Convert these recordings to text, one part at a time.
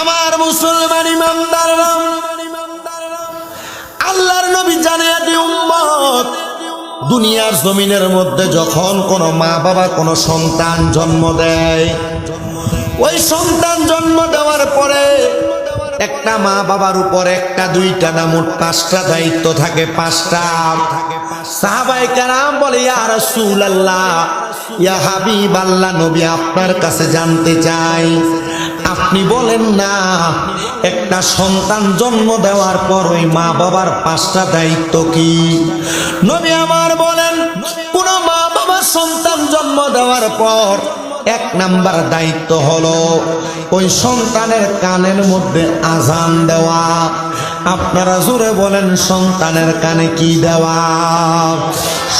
আমার মুসলমান ইমানদার আল্লাহর নবী জানিয়ে উম্মত দুনিয়ার জমিনের মধ্যে যখন কোনো মা বাবা, কোনো সন্তান জন্ম দেয়, ওই সন্তান জন্ম দেওয়ার পরে একটা মা বাবার উপর একটা, দুইটা না মোট পাঁচটা দায়িত্ব থাকে, পাঁচটা। সাহাবাই কারাম বলে, ইয়া রাসূল আল্লাহ ইয়া হাবিব আল্লাহ নবী আপনার কাছে জানতে চাই। আপনি বলেন না, একটা সন্তান জন্ম দেওয়ার পর ওই মা বাবার পাঁচটা দায়িত্ব কি? নবী আমার বলেন, কোন মা বাবার সন্তান জন্ম দেওয়ার পর এক নাম্বার দায়িত্ব হলো ওই সন্তানের কানের মধ্যে আজান দেওয়া। আপনারা জোরে বলেন, সন্তানের কানে কি দেওয়া?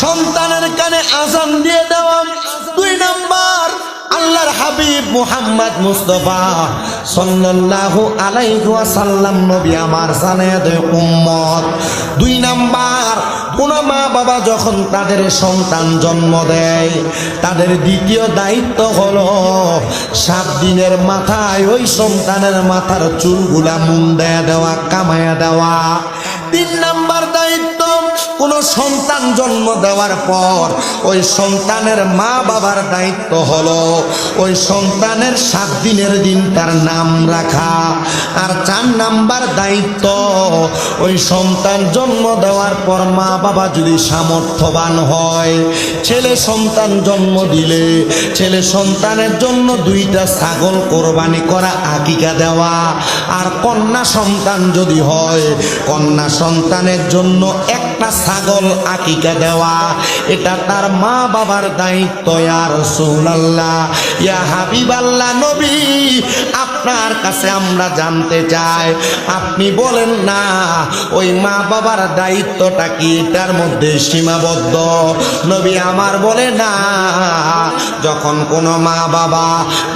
সন্তানের কানে আজান দিয়ে দেওয়া। দুই নাম্বার আল্লাহর হাবিব মুহাম্মদ মুস্তফা সাল্লাল্লাহু আলাইহি ওয়াসাল্লাম নবী আমার জানায় উম্মত। দুই নাম্বার, কোন মা বাবা যখন তাদের সন্তান জন্ম দেয়, তাদের দ্বিতীয় দায়িত্ব হলো সাত দিনের মাথায় ওই সন্তানের মাথার চুলগুলা মুন্ডায়া দেওয়া, কামায়া দেওয়া। তিন নাম্বার কোন সন্তান জন্ম দেওয়ার পর ওই সন্তানের মা বাবার দায়িত্ব হলো ওই সন্তানের সাত দিনের দিন তার নাম রাখা। আর চার নাম্বার দায়িত্ব, ওই সন্তান জন্ম দেওয়ার পর মা বাবা যদি সামর্থ্যবান হয়, ছেলে সন্তান জন্ম দিলে, ছেলে সন্তানের জন্য দুইটা ছাগল কোরবানি করা আকিকা দেওয়া। আর কন্যা সন্তান যদি হয়, কন্যা সন্তানের জন্য একটা ছাগল আকিকা দেওয়া, এটা তার মা বাবার দায়িত্ব আর সুনাল্লাহ ইয়া হাবিবাল্লাহ নবী, আপনার কাছে আমরা জানতে চাই, আপনি বলেন না, ওই মা বাবার দায়িত্বটা কি, এটার মধ্যে সীমাবদ্ধ? নবী আমার বলে না, যখন কোনো মা বাবা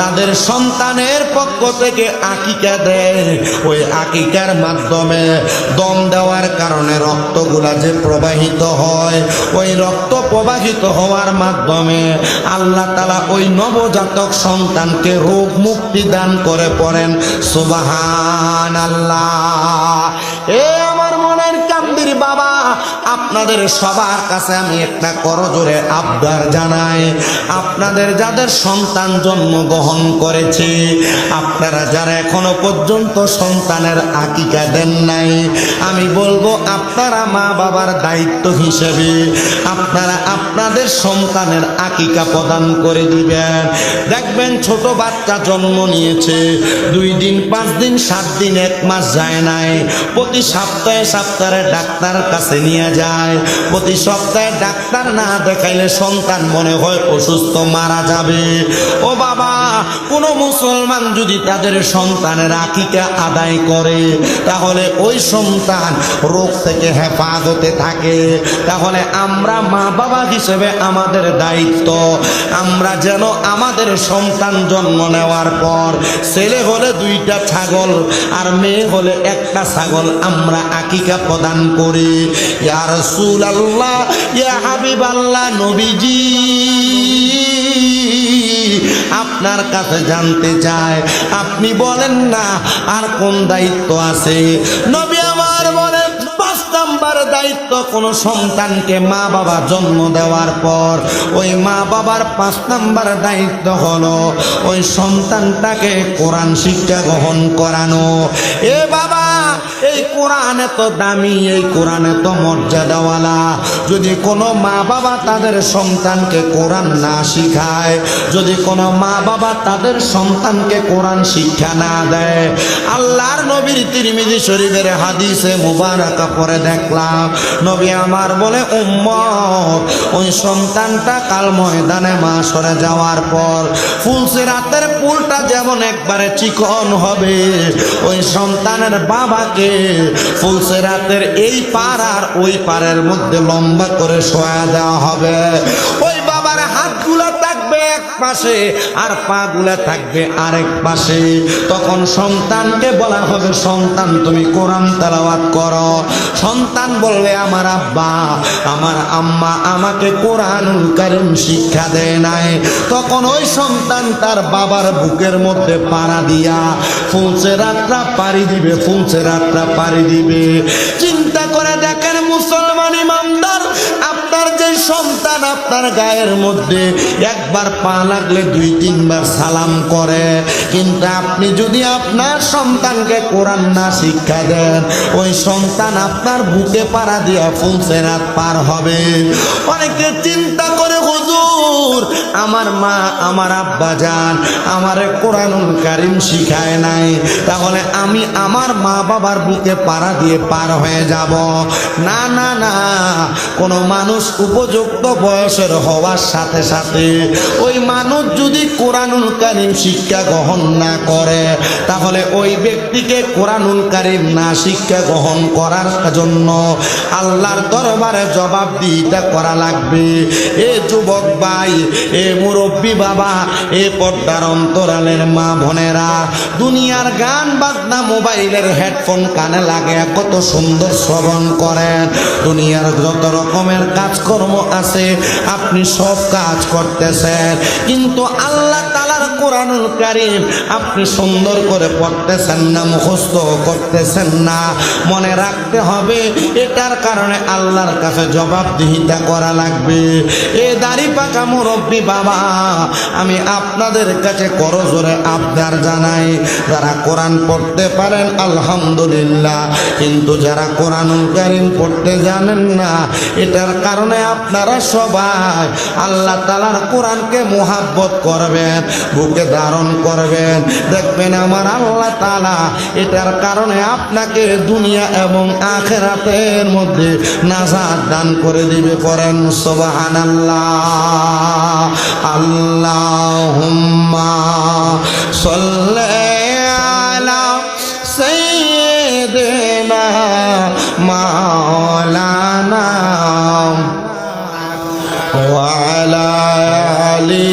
তাদের সন্তানের পক্ষ থেকে আকিকা দেয়, ওই আকিকার মাধ্যমে দম দেওয়ার কারণে রক্তগুলা যে প্রবাহিত হয়। ওই রক্ত প্রবাহিত হওয়ার মাধ্যমে আল্লাহ তালা ওই নবজাতক সন্তানকে রোগ মুক্তি দান করে পড়েন। সুবাহান আল্লাহ এ আপনাদের সবার কাছে আমি একটা করজোরে আবদার জানাই। আপনাদের যাদের সন্তান জন্মগ্রহণ করেছে, আপনারা যারা এখনও পর্যন্ত সন্তানের আকিকা দেন নাই, আমি বলব আপনারা মা বাবার দায়িত্ব হিসেবে আপনারা আপনাদের সন্তানের আকিকা প্রদান করে দিবেন। দেখবেন ছোট বাচ্চা জন্ম নিয়েছে, দুই দিন, পাঁচ দিন, সাত দিন, এক মাস যায় নাই। প্রতি সপ্তাহে সপ্তাহে ডাক্তার কাছে নিয়ে যায় প্রতি সপ্তাহে ডাক্তার না দেখাইলে সন্তান মনে হয় অসুস্থ, মারা যাবে। ও বাবা, কোন মুসলমান যদি তাদের সন্তানের আকিকা আদায় করে, তাহলে ওই সন্তান রোগ থেকে হেফাজতে থাকে। তাহলে আমরা মা বাবা হিসেবে আমাদের দায়িত্ব, আমরা যেন আমাদের সন্তান জন্ম নেওয়ার পর ছেলে হলে দুইটা ছাগল আর মেয়ে হলে একটা ছাগল আমরা আকিকা প্রদান করি। ইয়া রাসূল আল্লাহ আল্লাহ নবীজি। আপনার কাছে জানতে চায় আপনি বলেন না আর কোন দায়িত্ব আছে? নবী আমার বলেন, পাঁচ নাম্বার দায়িত্ব কোন সন্তানকে মা বাবা জন্ম দেওয়ার পর, ওই মা বাবার পাঁচ নাম্বার দায়িত্ব হলো ওই সন্তানটাকে কোরআন শিক্ষা গ্রহণ করানো। এ বাবা এই কোরআন এত দামি, এই কোরআন এত মর্যাদাওয়ালা। যদি কোনো মা বাবা তাদের সন্তানকে কোরআন না শিখায়, যদি কোনো মা বাবা তাদের সন্তানকে কোরআন শিক্ষা না দেয়, আল্লাহর নবীর তিরমিজি শরীফের হাদিসে মুবারাকা পরে দেখলাম। নবী আমার বলে, উম্মত, ওই সন্তানটা কাল ময়দানে মা সরে যাওয়ার পর ফুলসে রাতের পুলটা যেমন একবারে চিকন হবে, ওই সন্তানের বাবাকে ফুলসে রাতের এই পার আর ওই পারের মধ্যে লম্বা করে শোয়া দেওয়া হবে। পাশে, আর পা গুলা থাকবে আরেক পাশে। তখন সন্তানকে বলা হবে, সন্তান, তুমি কোরআন তেলাওয়াত করো। সন্তান বলবে, আমার আব্বা, আমার আম্মা আমাকে কোরআনুল কারিম শিক্ষা দেয় নাই। তখন ওই সন্তান তার বাবার বুকের মধ্যে পাড়া দিয়া ফুলছে রাতটা পাড়ি দিবে, ফুলছে রাতটা পাড়ি দিবে। চিন্তা করে দেখেন মুসলমান যে সন্তান আপনার গায়ের মধ্যে একবার পা লাগলে দুই, তিনবার সালাম করে। কিন্তু আপনি যদি আপনার সন্তানকে কোরআন না শিক্ষা দেন, ওই সন্তান আপনার বুকে পাড়া দিয়া ফুলছে রাত পার হবে। অনেকে চিন্তা হুজুর, আমার মা, আমার আব্বা যান, আমার কোরআনুল কারিম শিখায় নাই। তাহলে আমি আমার মা বাবার বুকে পাড়া দিয়ে পার হয়ে যাব। না না না, কোনো মানুষ উপযুক্ত বয়সের হওয়ার সাথে সাথে ওই মানুষ যদি কোরআনুল কারিম শিক্ষা গ্রহণ না করে, তাহলে ওই ব্যক্তিকে কোরআনুল কারিম না শিক্ষা গ্রহণ করার জন্য আল্লাহর দরবারে জবাবদিহিতা করা লাগবে। এ যুবক ভাই, এ মুরব্বী বাবা, এ পর্দার অন্তরালের মা বোনেরা, দুনিয়ার গান, বাজনা, মোবাইলের হেডফোন কানে লাগে, কত সুন্দর শ্রবণ করেন। দুনিয়ার যত রকমের কাজকর্ম আছে, আপনি সব কাজ করতেছেন। কিন্তু আল্লাহ তালার কোরআনুল কারিম। আপনি সুন্দর করে পড়তেছেন না, মুখস্থ করতেছেন না। মনে রাখতে হবে, এটার কারণে আল্লাহর কাছে জবাবদিহিতা করা লাগবে। এ দাড়ি পাকা মুরব্বী বাবা, আমি আপনাদের কাছে করজোরে আবদার জানাই, যারা কোরআন পড়তে পারেন, আলহামদুলিল্লাহ। কিন্তু যারা কোরআনুল কারিম পড়তে জানেন না, এটার কারণে আপনারা সবাই আল্লাহ তালার কোরআনকে মোহাব্বত করবেন। বুকে ধারণ করবেন। দেখবেন আমার আল্লাহ তালা এটার কারণে আপনাকে দুনিয়া এবং আখেরাতের মধ্যে নাজার দান করে দিবে করেন সোবাহান আল্লাহ আল্লাহ সল্লে মাওলানা ওয়ালা আলী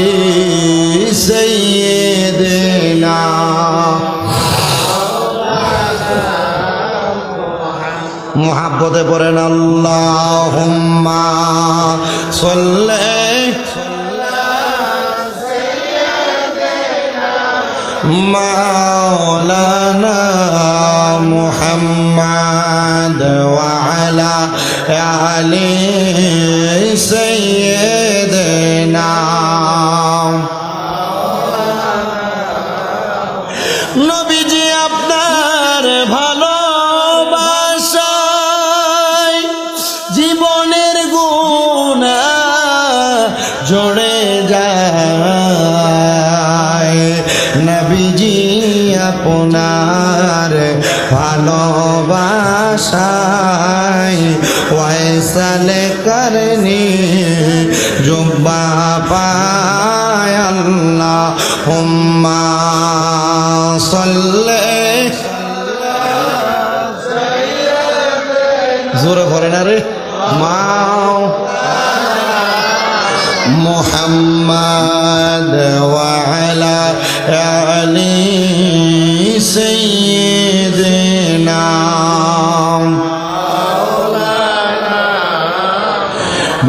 محبت برن اللهم صلى مولانا محمد وعلى علي سيدنا ভালোবাসায় ওয়াইসালে করনি জুব্বা পায় আল্লাহ হুম্মা সাল্লে জোরে ভরে না রে মাও محمد وعلى آل سيدنا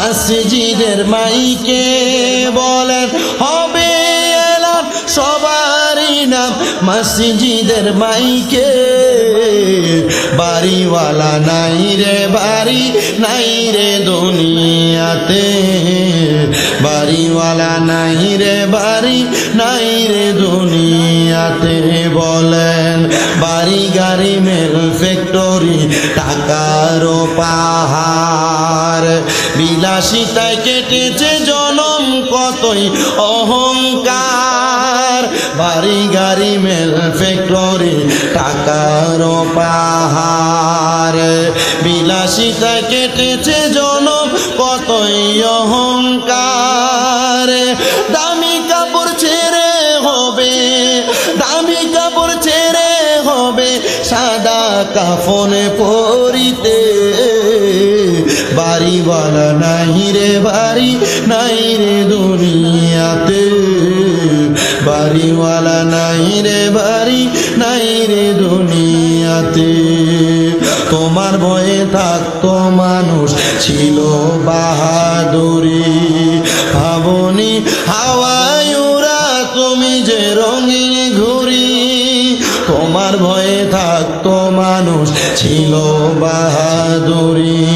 মসজিদের মাইকে বলেন, হবে এলান সবারই নাম মসজিদের মাইকে। বাড়িওয়ালা নাই রে বাড়ি, নাই রে দুনিয়াতে। বাড়িওয়ালা নাই রে বাড়ি, নাই রে দুনিয়াতে বলেন। বাড়ি গাড়ি মেল ফ্যাক্টরি টাকারও পাহাড়। বিলাসিতায় কেটেছে জনম কতই অহংকার। বাড়ি গাড়ি মেল ফ্যাক্টরি, টাকার পাহাড়। বিলাসিতায় কেটেছে জনম কতই অহংকার। কাফনে পরিতে বাড়িওয়ালা নাই রে, বাড়ি নাই রে দুনিয়াতে। বাড়িওয়ালা নাই রে, বাড়ি নাই রে দুনিয়াতে। তোমার ভয়ে থাকতো মানুষ, ছিল বাহাদুরি। ছিল বাহাদুরি।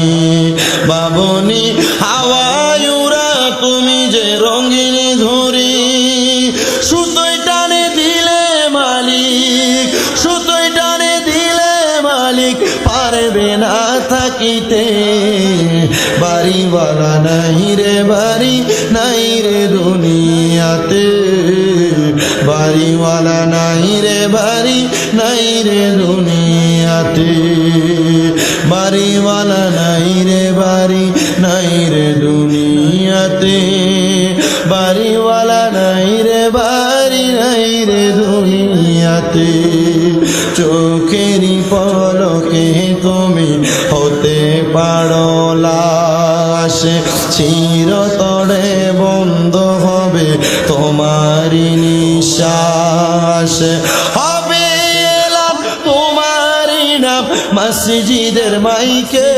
বাবনি, হাওয়ায় উড়া তুমি যে রঙিন ঘুরি সুতোয় টানে দিলে মালিক, সুতোয় টানে দিলে মালিক, পারবে না থাকিতে। বাড়িওয়ালা নাই রে বাড়ি, নাই রে দুনিয়াতে। বাড়িওয়ালা নাই রে বাড়ি, নাই রে দুনিয়াতে বাড়িওয়ালা নাই রে বাড়ি, নাই রে দুনিয়াতে। বাড়িওয়ালা নাই রে বাড়ি, নাই রে দুনিয়াতে। চোখেরই পলকে তুমি হতে পারো লাশ। চিরতরে বন্ধ হবে তোমারই নিঃশ্বাস। মসজিদের মাইকে।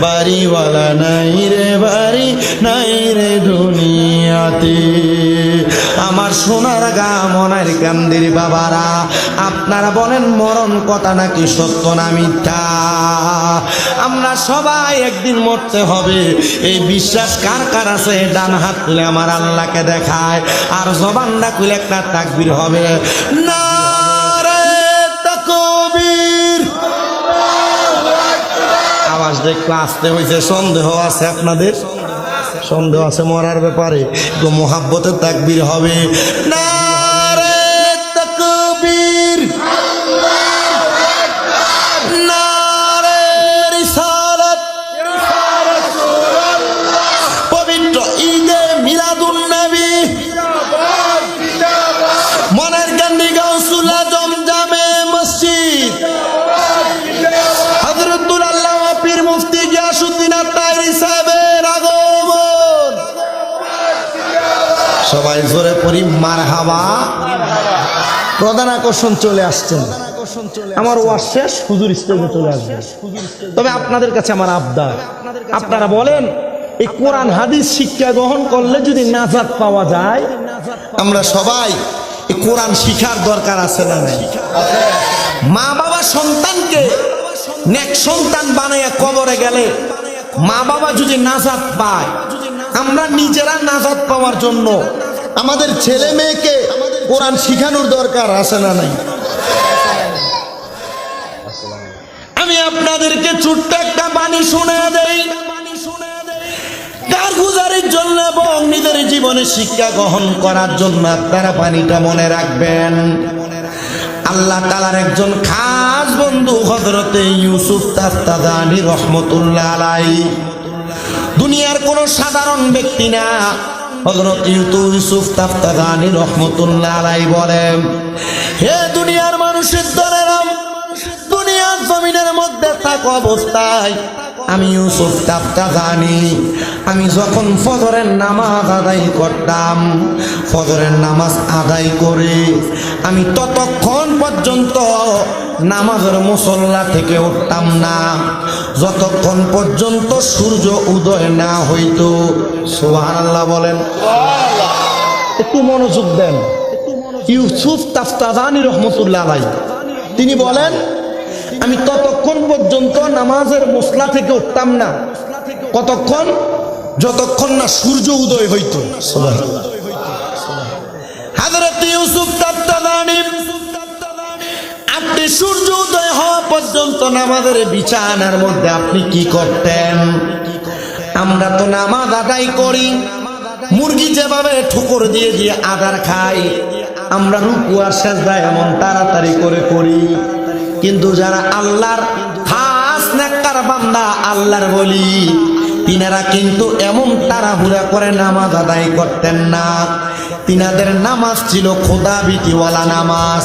বাড়িওয়ালা নাই রে, বাড়ি নাই রে দুনিয়াতে। আমার সোনার গা মনের কান্দির বাবারা, আপনারা বলেন মরণ কথা নাকি সত্য না মিথ্যা? আমরা সবাই একদিন মরতে হবে। এই বিশ্বাস কার কার আছে? ডান হাত তুলে আমার আল্লাহকে দেখায়। আর জবানটা খুলে একটা তাকবির হবে। না আওয়াজ দেখলে আসতে হয়েছে সন্দেহ আছে আপনাদের? সন্দেহ আছে মরার ব্যাপারে। তো মোহাব্বতের তাকবির হবে। নারে সবাই জোরে পড়ি, মারহাবা। প্রধান আকর্ষণ চলে আসছেন আমার ওয়াজ শেষ, হুজুর স্টেজে চলে আসবে। তবে আপনাদের কাছে আমার আবদার। আপনারা বলেন, এই কোরআন, হাদিস শিক্ষা গ্রহণ করলে যদি নাজাদ পাওয়া যায়, আমরা সবাই এই কোরআন শিখার দরকার আছে না নাই? মা বাবা সন্তানকে নেক সন্তান বানাইয়া কবরে গেলে মা বাবা যদি নাজাদ পায়, আমরা নিজেরা নাজাদ পাওয়ার জন্য আমাদের ছেলে মেয়েকে কোরআন শিখানোর দরকার আছে না নাই? আমি আপনাদেরকে ছোট্ট একটা বাণী শুনে দেই। কারগুজারির জন্য এবং নিজের জীবনে শিক্ষা গ্রহণ করার জন্য আপনারা পানিটা মনে রাখবেন? আল্লাহ তালার একজন খাস বন্ধু হজরতে ইউসুফ তাস্তাদানি রহমতুল্লাহ আলাই দুনিয়ার কোন সাধারণ ব্যক্তি না। হজরত ইউসুফ তাফতাগানি রহমতুল্লাহ আলাই বলেন, হে দুনিয়ার মানুষের দলেরাম, দুনিয়ার জমিনের মধ্যে থাক অবস্থায় আমি ইউসুফ তাপটা জানি। আমি যখন ফজরের নামাজ আদায় করতাম, ফজরের নামাজ আদায় করে আমি ততক্ষণ পর্যন্ত নামাজের মুসল্লা থেকে উঠতাম না। যতক্ষণ পর্যন্ত সূর্য উদয় না হইতো, সুবহানাল্লাহ বলেন। একটু মনোযোগ দেন। ইউসুফ তাফতাজানি রহমতুল্লাহ আলাই তিনি বলেন আমি ততক্ষণ পর্যন্ত নামাজের মশলা থেকে উঠতাম না। কতক্ষণ? যতক্ষণ না সূর্য উদয় হইত। সূর্য উদয় হওয়া পর্যন্ত নামাজের বিছানার মধ্যে আপনি কি করতেন? আমরা তো নামাজ আদায় করি। মুরগি যেভাবে ঠুকর দিয়ে দিয়ে আদার খাই, আমরা রুকু আর সেজদা এমন তাড়াতাড়ি করে করি। কিন্তু যারা আল্লাহর খাস নেককার বান্দা, আল্লাহর বলি, তিনারা কিন্তু এমন তাড়াহুড়া করে নামাজ আদায় করতেন না। তিনাদের নামাজ ছিল খোদা বিতিওয়ালা নামাজ।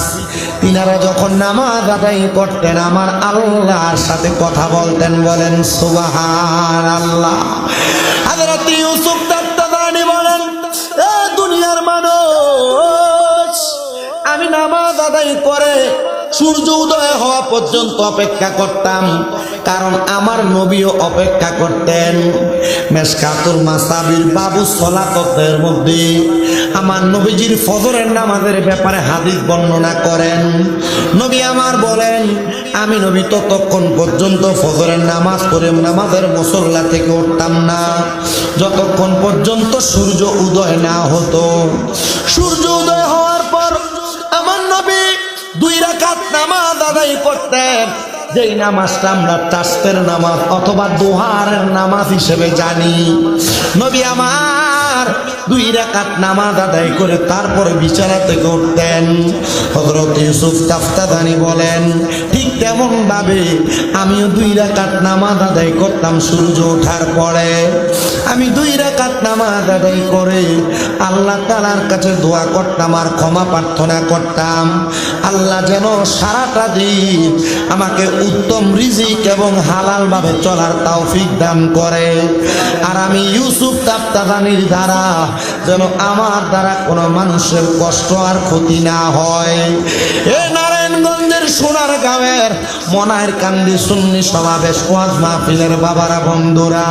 তিনারা যখন নামাজ আদায় করতেন, আমার আল্লাহর সাথে কথা বলতেন, বলেন সুবাহান আল্লাহ বলেন, এ দুনিয়ার মানুষ, আমি নামাজ আদায় করে সূর্য উদয় হওয়া পর্যন্ত অপেক্ষা করতাম, কারণ আমার নবীও অপেক্ষা করতেন। মেসকাতুল মাসাবির বাবু সলাততের মধ্যে আমার নবীজির ফজরের নামাজের ব্যাপারে হাদিস বর্ণনা করেন। নবী আমার বলেন, আমি নবী ততক্ষণ পর্যন্ত ফজরের নামাজ করে নামাজের মুসল্লা থেকে উঠতাম না। যতক্ষণ পর্যন্ত সূর্য উদয় না হতো। সূর্য উদয় হওয়ার পর আমার নবী দুই রাকাত নামাজ আদায় করতেন। যেই নামাজটা আমরা তাস্তের নামাজ অথবা দোহারের নামাজ হিসেবে জানি। নবী আমার দুই রাকাত নামাজ আদায় করে তারপরে বিছানা থেকে উঠতেন। হজরত ইউসুফ তাফতাদানি বলেন, ঠিক তেমন ভাবে আমিও দুই রাকাত নামাজ আদায় করতাম সূর্য ওঠার পরে। আমি দুই রাকাত নামাজ আদায় করে আল্লাহ তালার কাছে দোয়া করতাম আর ক্ষমা প্রার্থনা করতাম। আল্লাহ যেন সারাটা দিন আমাকে উত্তম রিজিক এবং হালালভাবে চলার তৌফিক দান করে। আর আমি ইউসুফ তাপ্তাদানির দ্বারা যেন আমার দ্বারা কোনো মানুষের কষ্ট আর ক্ষতি না হয়। এ নারায়ণগঞ্জের সোনার গাঁয়ের মনায়ের কান্দি সুন্নি সমাবেশ ওয়াজ মাহফিলের বাবারা বন্ধুরা।